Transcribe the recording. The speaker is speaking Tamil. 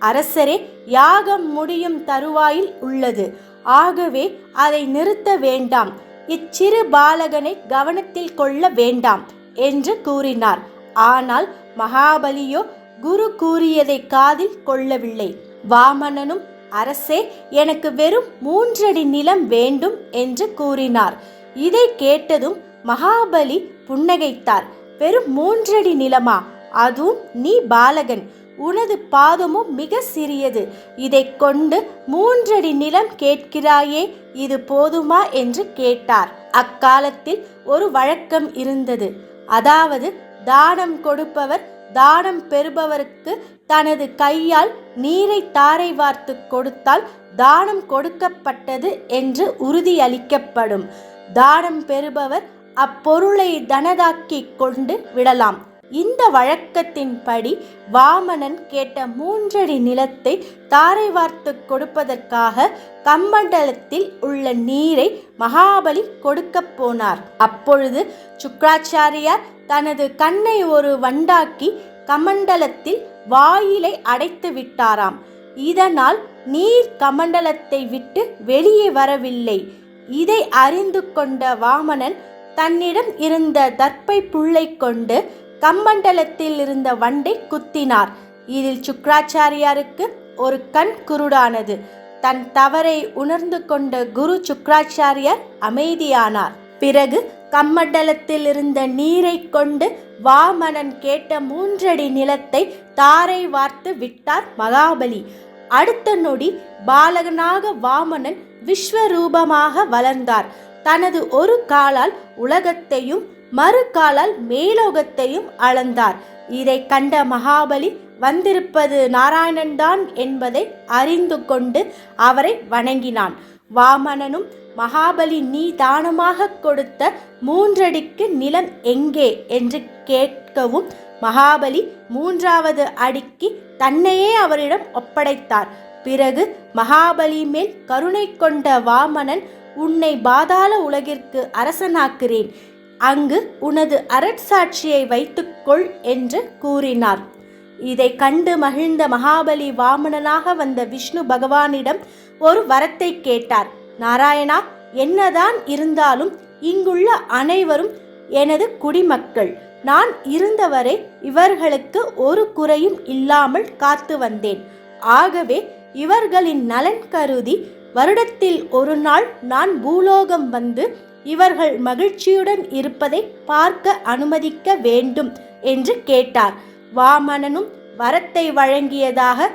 அரசரே யாகம் முடியும் தருவாயில் உள்ளது. ஆகவே அதை நிறுத்த வேண்டாம். இச்சிறு பாலகனை கவனத்தில் கொள்ள வேண்டாம் என்று கூறினார். ஆனால் மகாபலியோ குரு கூறியதை காதில் கொள்ளவில்லை. வாமனனும் அரசே எனக்கு வெறும் மூன்றடி நிலம் வேண்டும் என்று கூறினார். இதை கேட்டதும் மகாபலி புன்னகைத்தார். வெறும் மூன்றடி நிலமா? அதுவும் நீ பாலகன். உனது பாதமும் மிக சிறியது. இதை கொண்டு மூன்றடி நிலம் கேட்கிறாயே இது போதுமா என்று கேட்டார். அக்காலத்தில் ஒரு வழக்கம் இருந்தது. அதாவது தானம் கொடுப்பவர் தானம் பெறுபவருக்கு தனது கையால் நீரை தாரை வார்த்து கொடுத்தால் தானம் கொடுக்கப்பட்டது என்று உறுதியளிக்கப்படும். தானம் பெறுபவர் அப்பொருளை தனதாக்கி கொண்டு விடலாம். இந்த வழக்கத்தின்படி வாமனன் கேட்ட மூன்றடி நிலத்தை தாரை வார்த்து கொடுப்பதற்காக கம்மண்டலத்தில் உள்ள நீரை மகாபலி கொடுக்கப் போனார். அப்பொழுது சுக்ராச்சாரியார் தனது கண்ணை ஒரு வண்டாக்கி கமண்டலத்தில் வாயிலை அடைத்து விட்டாராம். இதனால் நீர் கமண்டலத்தை விட்டு வெளியே வரவில்லை. இதை அறிந்து கொண்ட வாமனன் தன்னிடம் இருந்த தர்ப்பை புள்ளை கொண்டு கம்மண்டலத்தில் இருந்த வண்டை குத்தினார். இதில் சுக்ராச்சாரியாருக்கு ஒரு கண் குருடானது. தன் தவறை உணர்ந்து கொண்ட குரு சுக்ராச்சாரியார் அமைதியானார். பிறகு கம்மண்டலத்தில் இருந்த நீரை கொண்டு வாமனன் கேட்ட மூன்றடி நிலத்தை தாரை வார்த்து விட்டார் மகாபலி. அடுத்த நொடி பாலகனாக வாமனன் விஸ்வரூபமாக வளர்ந்தார். தனது ஒரு காலால் உலகத்தையும் மறுகாலால் மேலோகத்தையும் அளந்தார். இதை கண்ட மகாபலி வந்திருப்பது நாராயணன்தான் என்பதை அறிந்து கொண்டு அவரை வணங்கினான். வாமனனும் மகாபலி நீ தானமாக கொடுத்த மூன்றடிக்கு நிலம் எங்கே என்று கேட்கவும் மகாபலி மூன்றாவது அடிக்கு தன்னையே அவரிடம் ஒப்படைத்தார். பிறகு மகாபலி மேல் கருணை கொண்ட வாமனன் உன்னை பாதாள உலகிற்கு அரசனாக்குறேன். அங்கு உனது அரட்சாட்சியை வைத்துக்கொள் என்று கூறினார். இதை கண்டு மகிழ்ந்த மகாபலி வாமனனாக வந்த விஷ்ணு பகவானிடம் ஒரு வரத்தை கேட்டார். நாராயணா என்னதான் இருந்தாலும் இங்குள்ள அனைவரும் எனது குடிமக்கள். நான் இருந்தவரை இவர்களுக்கு ஒரு குறையும் இல்லாமல் காத்து வந்தேன். ஆகவே இவர்களின் நலன் கருதி வருடத்தில் ஒரு நாள் நான் பூலோகம் வந்து இவர்கள் மகிழ்ச்சியுடன் இருப்பதை பார்க்க அனுமதிக்க வேண்டும் என்று கேட்டார். வாமனனும் வரத்தை வழங்கியதாக